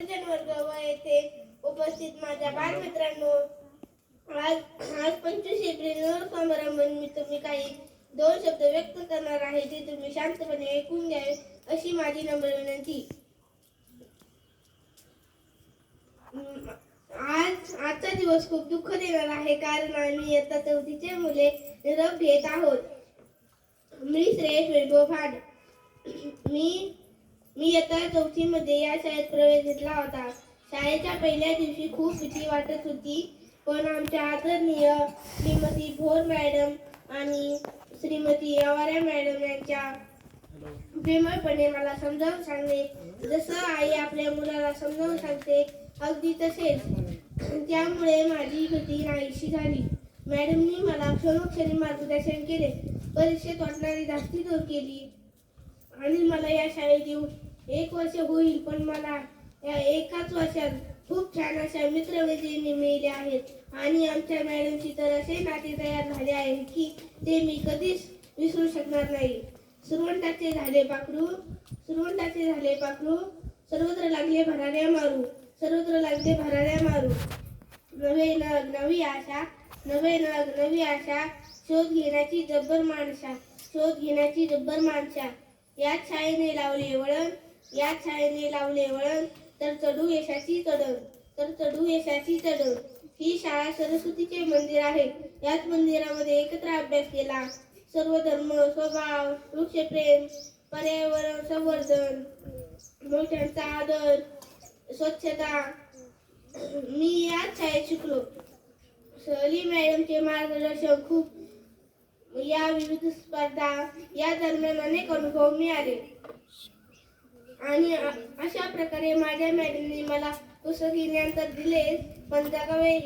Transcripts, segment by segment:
वर्ग व येथे उपस्थित माझ्या बालमित्रांनो आज आज पंचवीस एप्रिल नर समारंभानिमित्त मी काही दोन शब्द व्यक्त करणार आहे जे तुम्ही शांतपणे ऐकून घ्यावे अशी माझी नम्र विनंती. आज आजचा दिवस खूप दुःख देणार आहे कारण आम्ही इयत्ता चौथीचे मुले निरोप घेत आहोत. मी श्रेयश वैभव फाड मी मी इयत्ता चौथीमध्ये या शाळेत प्रवेश घेतला होता. शाळेच्या पहिल्या दिवशी खूप भीती वाटत होती. पण आमच्या आदरणीय श्रीमती भोर मॅडम आणि श्रीमती यवाऱ्या मॅडम यांच्या प्रेमळपणे मला समजावून सांगले. जसं आई आपल्या मुलाला समजावून सांगते अगदी तसेच. त्यामुळे माझी भीती नाहीशी झाली. मॅडमनी मला क्षणोक्षणी मार्गदर्शन केले. परीक्षेत वाटणारी धास्ती दूर केली. आणि मला या शाळेत येऊन एक वर्ष होईल पण मला या एकाच वर्षात खूप छान अशा मित्रमैत्रिणी मिळल्या आहेत. आणि आमच्या मॅडमची तर असे नाते तयार झाले आहे की ते मी कधीच विसरू शकणार नाही. सुरवंटाचे झाले पाखरू सुरवंटाचे झाले पाखरू सर्वत्र लागले भराऱ्या मारू सर्वत्र लागले भराऱ्या मारू. नवे नग नवी आशा नवे नग नवी आशा शोध घेण्याची जब्बर माणसा शोध घेण्याची जब्बर माणसा. याच शाळेने लावले वळण याच शाळेने लावले वळण तर चढू यशाची चढण तर चढू यशाची चढण. ही शाळा सरस्वतीचे मंदिर आहे. याच मंदिरामध्ये एकत्र अभ्यास केला. सर्व धर्म स्वभाव वृक्षप्रेम पर्यावरण संवर्धन मोठ्यांचा आदर स्वच्छता. मी याच शाळेत शिकलो. सहली मॅडमचे मार्गदर्शन खूप या विविध स्पर्धा या दरम्यान अनेक अनुभव मिळाले. आणि अशा प्रकारे माझ्या मॅडमने मला पुस्तकी ज्ञान तर दिले पण जगावे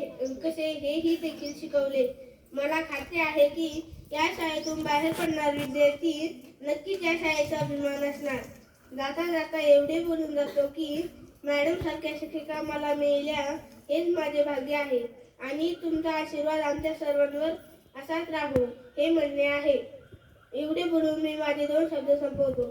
कसे हेही देखील शिकवले. मला खात्री आहे की या शाळेतून बाहेर पडणार विद्यार्थी नक्कीच या शाळेचा अभिमान असणार. जाता जाता एवढे बोलून जातो की मॅडम सारख्या शिक्षिका मला मिळल्या हेच माझे भाग्य आहे. आणि तुमचा आशीर्वाद आमच्या सर्वांवर असाच राहू हे म्हणणे आहे. एवढे बोलून मी माझे दोन शब्द संपवतो.